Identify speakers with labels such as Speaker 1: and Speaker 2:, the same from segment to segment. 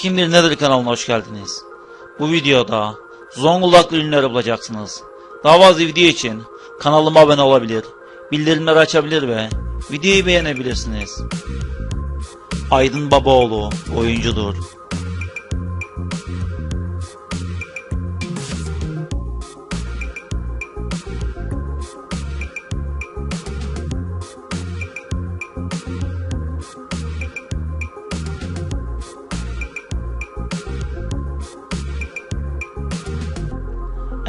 Speaker 1: Kimdir Nedir kanalına hoş geldiniz. Bu videoda Zonguldaklı ünlüleri bulacaksınız. Daha fazla video için kanalıma abone olabilir, bildirimleri açabilir ve videoyu beğenebilirsiniz. Aydın Babaoğlu oyuncudur.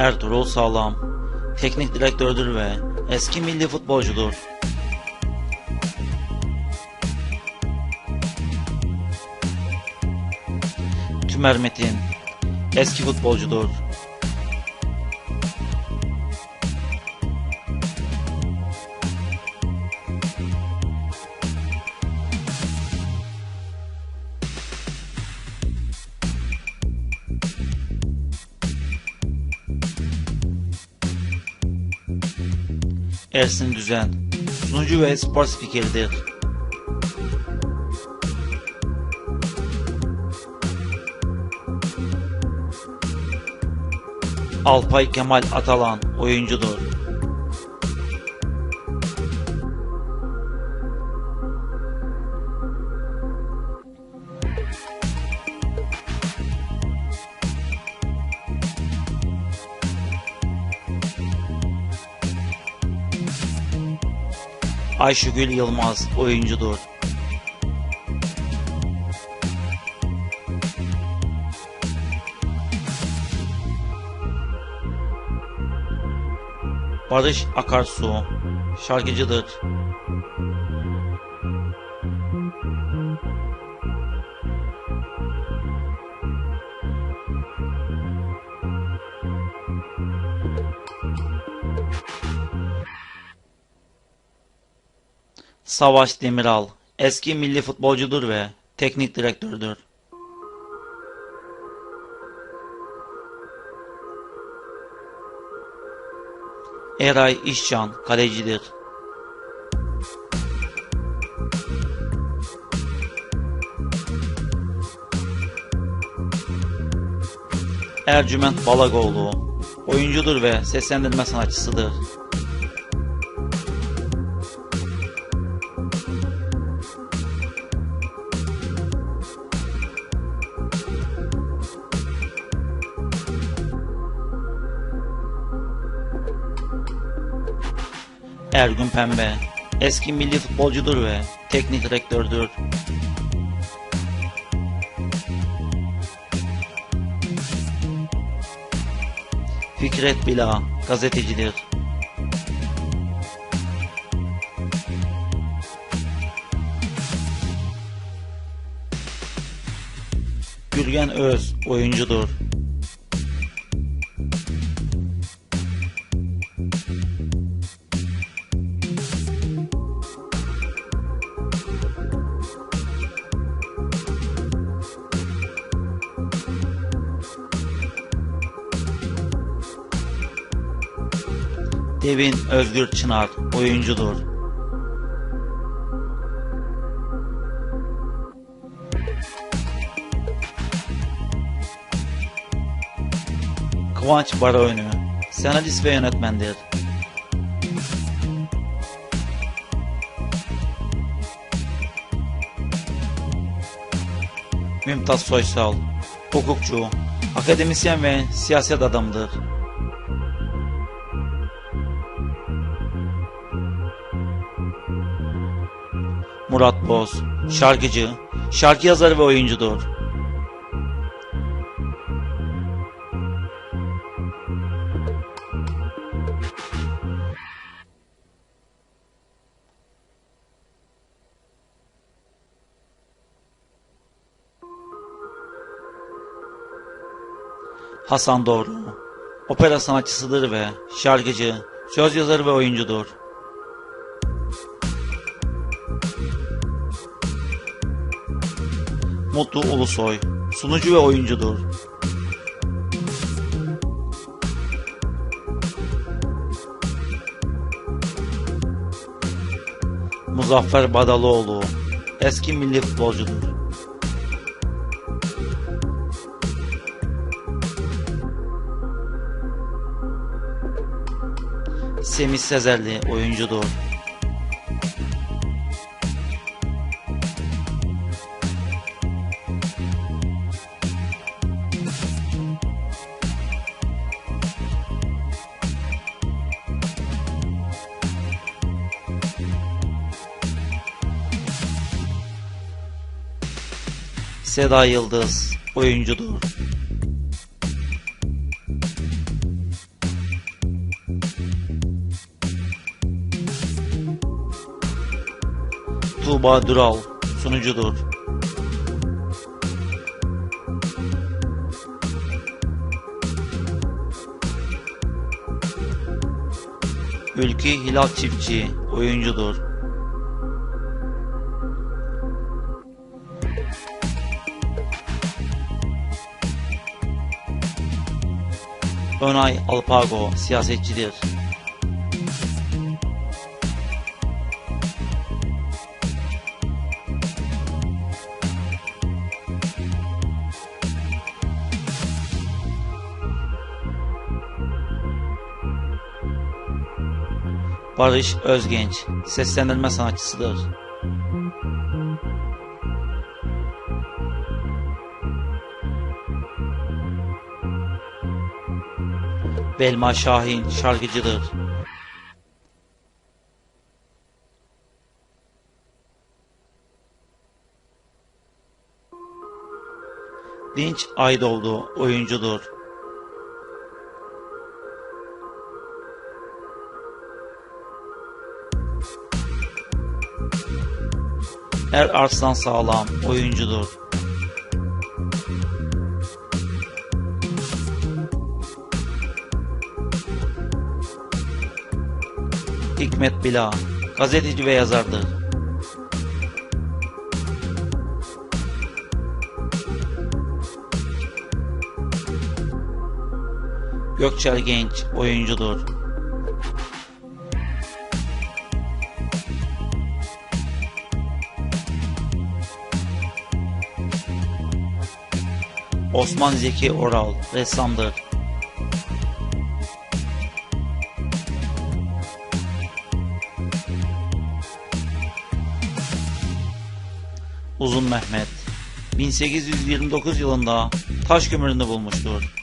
Speaker 1: Ertuğrul Sağlam, teknik direktördür ve eski milli futbolcudur. Tümer Metin, eski futbolcudur. Ersin Düzen, sunucu ve spor spikeridir. Alpay Kemal Atalan oyuncudur. Ayşegül Yılmaz oyuncudur. Barış Akarsu şarkıcıdır. Savaş Demiral eski milli futbolcudur ve teknik direktördür. Eray İşcan kalecidir. Ercüment Balagoğlu oyuncudur ve seslendirme sanatçısıdır. Ergün Pembe eski milli futbolcudur ve teknik direktördür. Fikret Bila gazetecidir. Gürgen Öz oyuncudur. Devin Özgür Çınar oyuncudur. Kıvanç Baroğlu senarist ve yönetmendir. Mümtaz Soysal hukukçu, akademisyen ve siyaset adamıdır. Murat Boz, şarkıcı, şarkı yazarı ve oyuncudur. Hasan Doğru, opera sanatçısıdır ve şarkıcı, söz yazarı ve oyuncudur. Mutlu Ulusoy sunucu ve oyuncudur. Muzaffer Badaloğlu eski milli futbolcudur. Semih Sezerli oyuncudur. Seda Yıldız oyuncudur. Tuğba Dural sunucudur. Ülkü Hilal Çiftçi oyuncudur. Önay Alpago siyasetçidir. Barış Özgenç seslendirme sanatçısıdır. Belma Şahin şarkıcıdır. Dinç Aydoğdu oyuncudur. Er Arslan Sağlam oyuncudur. Hikmet Bila gazeteci ve yazardır. Gökçer Genç oyuncudur. Osman Zeki Oral ressamdır. Uzun Mehmet 1829 yılında taş kömürünü bulmuştur.